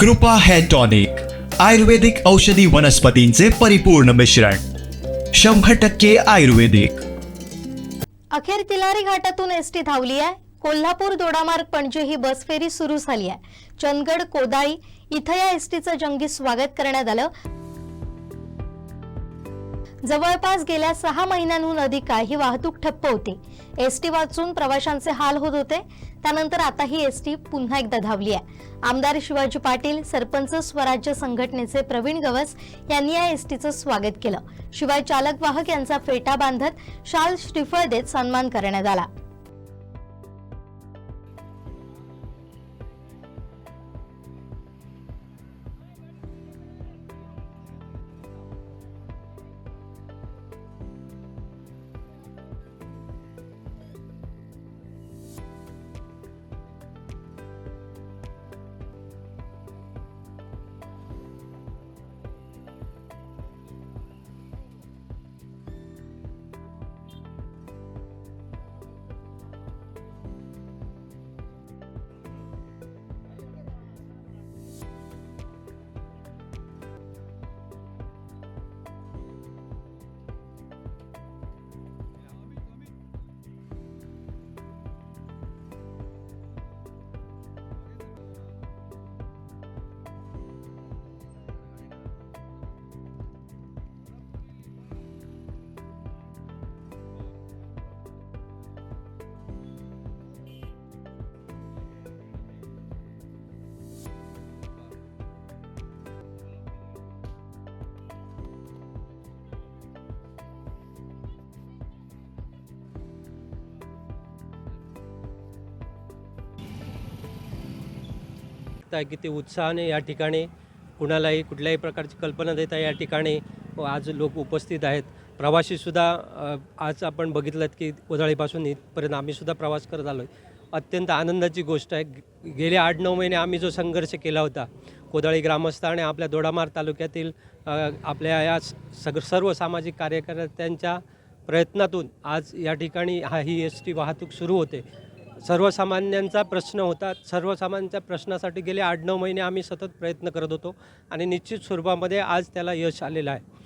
कृपा hair tonic आयुर्वेदिक औषधी वनस्पतींचे परिपूर्ण मिश्रण शंभर टक्के आयुर्वेदिक. अखेर तिलारी घाटातून एसटी धावली आहे. कोल्हापूर दोडामार्ग पणजी ही बस फेरी सुरू झाली आहे. चंदगड कोदाळी इथं या एसटीचं जंगी स्वागत करण्यात आलं. जवळपास गेल्या सहा महिन्यांहून अधिक काळ ही वाहतूक ठप्प होती. एस टी वाचून प्रवाशांचे हाल होत होते. त्यानंतर आता ही एस टी पुन्हा एकदा धावली आहे. आमदार शिवाजी पाटील सरपंच स्वराज्य संघटनेचे प्रवीण गवस यांनी या एस टीचं स्वागत केलं. शिवाय चालक वाहक यांचा फेटा बांधत शाल श्रीफळ देत सन्मान करण्यात आला. शकता की ते उत्साहाने या ठिकाणी कुणालाही कुठल्याही प्रकारची कल्पना देता या ठिकाणी आज लोक उपस्थित आहेत. प्रवासीसुद्धा आज आपण बघितलं की कोदाळीपासून इथपर्यंत आम्हीसुद्धा प्रवास करत आलो आहे अत्यंत आनंदाची गोष्ट आहे. गेले आठ नऊ महिने आम्ही जो संघर्ष केला होता कोदाळी ग्रामस्थ आणि आपल्या दोडामार तालुक्यातील आपल्या या स- सग सर्व सामाजिक कार्यकर्त्यांच्या प्रयत्नातून आज या ठिकाणी हा ही एस टी वाहतूक सुरू होते. सर्वसामान्यांचा प्रश्न होता. सर्वसामान्यांच्या प्रश्नासाठी गेले आठ नऊ महिने आम्ही सतत प्रयत्न करत होतो आणि निश्चित स्वरूपामध्ये आज त्याला यश आलेलं आहे.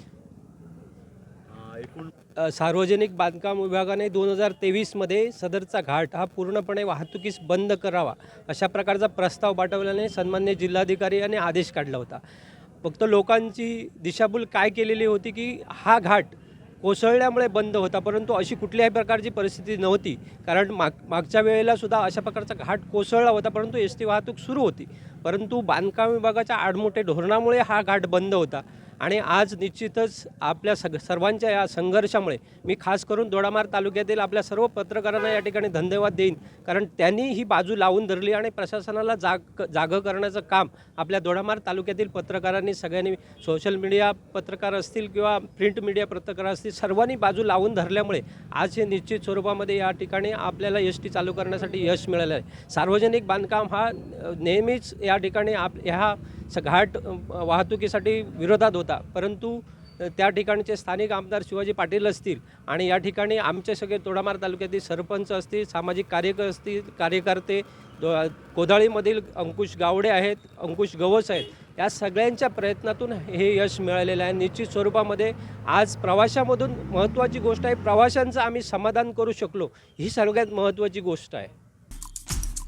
सार्वजनिक बांधकाम विभागाने दोन हजार तेवीसमध्ये सदरचा घाट हा पूर्णपणे वाहतुकीस बंद करावा अशा प्रकारचा प्रस्ताव पाठवल्याने सन्मान्य जिल्हाधिकारी यांनी आदेश काढला होता. फक्त लोकांची दिशाभूल काय केलेली होती की हा घाट कोसळल्यामुळे बंद होता परंतु अशी कुठल्याही प्रकारची परिस्थिती नव्हती. कारण माग मागच्या वेळेला सुद्धा अशा प्रकारचा घाट कोसळला होता परंतु एस टी वाहतूक सुरू होती. परंतु बांधकाम विभागाच्या आडमोठे धोरणामुळे हा घाट बंद होता. आणि आज निश्चितच आपल्या सग सर्वांच्या या संघर्षामुळे मी खास करून दोडामार तालुक्यातील आपल्या सर्व पत्रकारांना या ठिकाणी धन्यवाद देईन. कारण त्यांनी ही बाजू लावून धरली आणि प्रशासनाला जाग जागं करण्याचं काम आपल्या दोडामार तालुक्यातील पत्रकारांनी सगळ्यांनी सोशल मीडिया पत्रकार असतील किंवा प्रिंट मीडिया पत्रकार असतील सर्वांनी बाजू लावून धरल्यामुळे आज हे निश्चित स्वरूपामध्ये या ठिकाणी आपल्याला एस टी चालू करण्यासाठी यश मिळालं आहे. सार्वजनिक बांधकाम हा नेहमीच या ठिकाणी आप ह्या स घाट वाहतुकीसाठी विरोधात होता. परंतु त्या ठिकाणचे स्थानिक आमदार शिवाजी पाटील असतील आणि या ठिकाणी आमचे सगळे तोडामार तालुक्यातील सरपंच असतील सामाजिक कार्यक असतील कार्यकर्ते कोदाळीमधील अंकुश गावडे आहेत अंकुश गवस आहेत या सगळ्यांच्या प्रयत्नातून हे यश मिळालेलं आहे. निश्चित स्वरूपामध्ये आज प्रवाशामधून महत्त्वाची गोष्ट आहे. प्रवाशांचं आम्ही समाधान करू शकलो. ही सगळ्यात महत्त्वाची गोष्ट आहे.